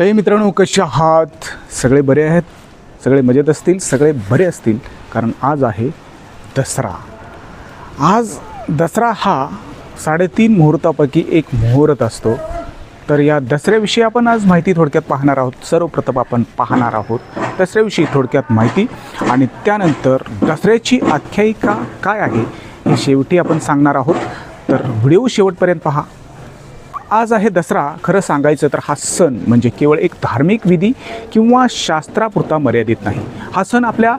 हे मित्रांनो कशा आहात? सगळे बरे आहेत? सगळे मजेत असतील? सगळे बरे असतील? कारण आज आहे दसरा. आज दसरा हा साडेतीन मुहूर्तापैकी एक मुहूर्त असतो. तर या दसऱ्याविषयी आपण आज माहिती थोडक्यात पाहणार आहोत. सर्वप्रथम आपण पाहणार आहोत दसऱ्याविषयी थोडक्यात माहिती. आणि त्यानंतर दसऱ्याची आख्यायिका काय आहे हे शेवटी आपण सांगणार आहोत. तर व्हिडिओ शेवटपर्यंत पहा. आज आहे दसरा. खरं सांगायचं तर हा सण म्हणजे केवळ एक धार्मिक विधी किंवा शास्त्रापुरता मर्यादित नाही. हा सण आपल्या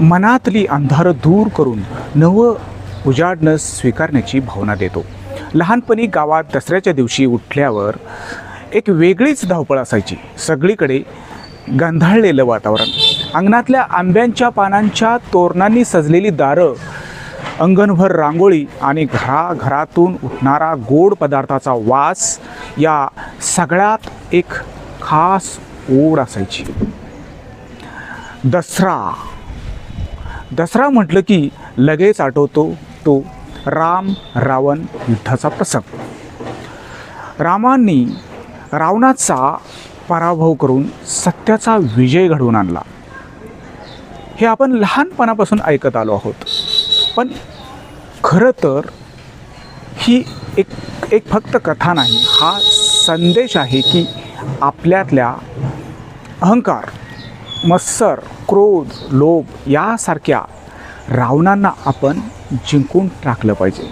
मनातली अंधारं दूर करून नवं उजाडणं स्वीकारण्याची भावना देतो. लहानपणी गावात दसऱ्याच्या दिवशी उठल्यावर एक वेगळीच धावपळ असायची. सगळीकडे गंधाळलेलं वातावरण. अंगणातल्या आंब्यांच्या पानांच्या तोरणांनी सजलेली दारं अंगणभर रांगोळी आणि घराघरातून उठणारा गोड पदार्थाचा वास या सगळ्यात एक खास ओढ असायची. दसरा. दसरा म्हटलं की लगेच आठवतो तो राम रावण युद्धाचा प्रसंग. रामांनी रावणाचा पराभव करून सत्याचा विजय घडवून आणला. हे आपण लहानपणापासून ऐकत आलो आहोत. पण खरं तर ही एक एक फक्त कथा नाही. हा संदेश आहे की आपल्यातल्या अहंकार मत्सर क्रोध लोभ यासारख्या रावणांना आपण जिंकून टाकलं पाहिजे.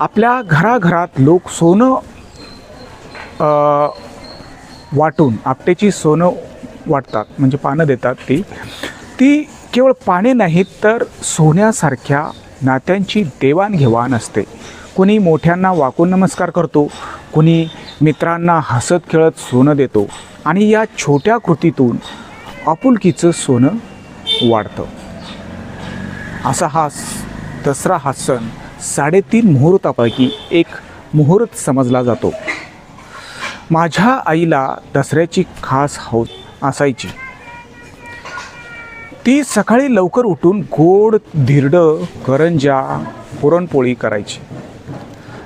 आपल्या घराघरात लोक सोनं वाटून आपटेची सोनं वाटतात म्हणजे पानं देतात ती. ती केवळ पाने नाहीत तर सोन्यासारख्या नात्यांची देवाणघेवाण असते. कुणी मोठ्यांना वाकून नमस्कार करतो कुणी मित्रांना हसत खेळत सोनं देतो आणि या छोट्या कृतीतून आपुलकीचं सोनं वाढतं. असा हा स- दसरा हा सण साडेतीन मुहूर्तापैकी एक मुहूर्त समजला जातो. माझ्या आईला दसऱ्याची खास हौद असायची. ती सकाळी लवकर उठून गोड धिरडं करंजा पुरणपोळी करायची.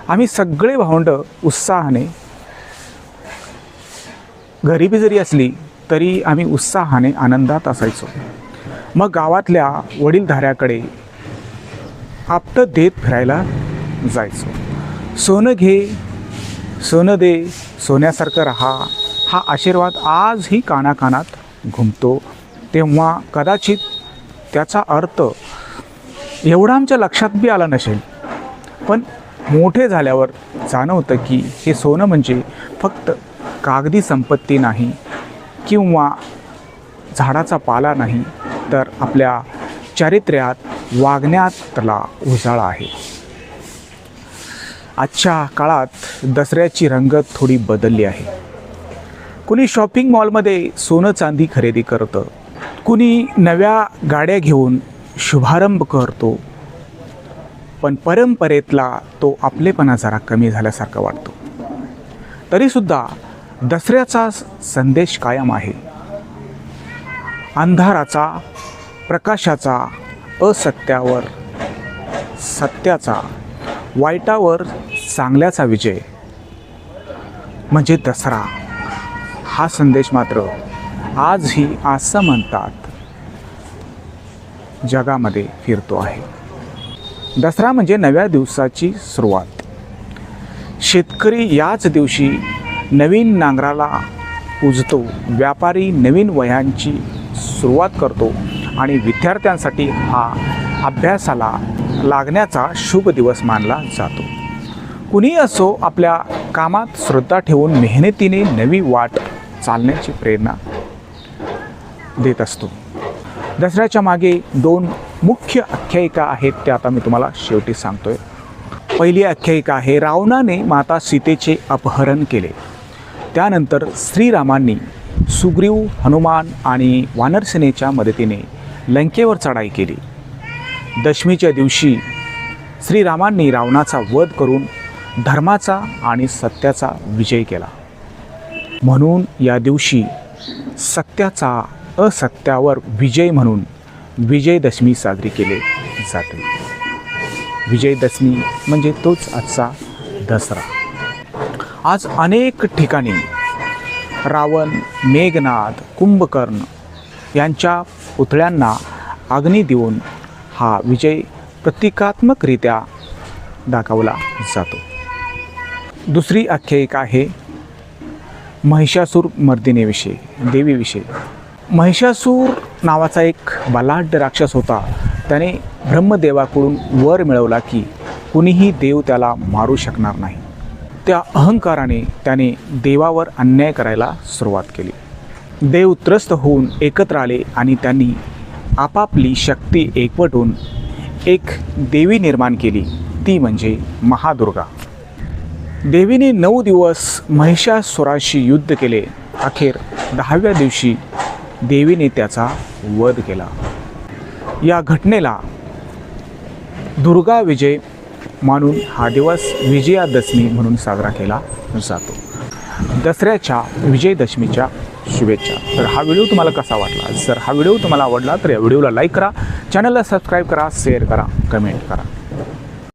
आम्ही सगळे भावंड उत्साहाने गरिबी जरी असली तरी आम्ही उत्साहाने आनंदात असायचो. मग गावातल्या वडीलधाऱ्याकडे आपटं देत फिरायला जायचो. सोनं घे सोनं दे सोन्यासारखं राहा हा आशीर्वाद आजही कानाकानात घुमतो. तेव्हा कदाचित त्याचा अर्थ एवढा आमच्या लक्षात बी आला नसेल. पण मोठे झाल्यावर जाणवतं की हे सोनं म्हणजे फक्त कागदी संपत्ती नाही किंवा झाडाचा पाला नाही तर आपल्या चारित्र्यात वागण्यातला उजाळा आहे. आजच्या काळात दसऱ्याची रंगत थोडी बदलली आहे. कुणी शॉपिंग मॉलमध्ये सोनं चांदी खरेदी करतं कुणी नव्या गाड्या घेऊन शुभारंभ करतो पण परंपरेतला तो आपलेपणा जरा कमी झाल्यासारखा वाटतो. तरीसुद्धा दसऱ्याचा संदेश कायम आहे. अंधाराचा प्रकाशाचा असत्यावर सत्याचा वाईटावर चांगल्याचा विजय. म्हणजे दसरा हा संदेश मात्र आजही असं म्हणतात. जगामध्ये फिरतो आहे. दसरा म्हणजे नव्या दिवसाची सुरुवात. शेतकरी याच दिवशी नवीन नांगराला पूजतो व्यापारी नवीन वह्यांची सुरुवात करतो आणि विद्यार्थ्यांसाठी हा अभ्यासाला लागण्याचा शुभ दिवस मानला जातो. कुणी असो आपल्या कामात श्रद्धा ठेवून मेहनतीने नवी वाट चालण्याची प्रेरणा देत असतो. दसऱ्याच्या मागे दोन मुख्य आख्यायिका आहेत त्या आता मी तुम्हाला शेवटी सांगतोय. पहिली आख्यायिका आहे रावणाने माता सीतेचे अपहरण केले. त्यानंतर श्रीरामांनी सुग्रीव हनुमान आणि वानरसेनेच्या मदतीने लंकेवर चढाई केली. दशमीच्या दिवशी श्रीरामांनी रावणाचा वध करून धर्माचा आणि सत्याचा विजय केला. म्हणून या दिवशी सत्याचा असत्यावर विजय म्हणून विजयदशमी साजरी केली जाते. विजयदशमी म्हणजे तोच आजचा दसरा. आज अनेक ठिकाणी रावण मेघनाद कुंभकर्ण यांच्या पुतळ्यांना अग्नी देऊन हा विजय प्रतिकात्मकरित्या दाखवला जातो. दुसरी आख्यायिका आहे महिषासूर मर्दिनेविषयी देवीविषयी. महिषासूर नावाचा एक बलाढ्य राक्षस होता. त्याने ब्रह्मदेवाकडून वर मिळवला की कुणीही देव त्याला मारू शकणार नाही. त्या अहंकाराने त्याने देवावर अन्याय करायला सुरुवात केली. देव त्रस्त होऊन एकत्र आले आणि त्यांनी आपापली शक्ती एकवटून एक देवी निर्माण केली. ती म्हणजे महादुर्गा. देवीने नऊ दिवस महिषासुराशी युद्ध केले. अखेर दहाव्या दिवशी देवीने त्याचा वध केला. या घटनेला दुर्गा विजय मानून हा दिवस विजयादशमी म्हणून साजरा केला जातो. दसऱ्याच्या विजयदशमीच्या शुभेच्छा. तर हा व्हिडिओ तुम्हाला कसा वाटला? जर हा व्हिडिओ तुम्हाला आवडला तर या व्हिडिओला लाईक करा. चॅनलला सबस्क्राईब करा शेअर करा कमेंट करा.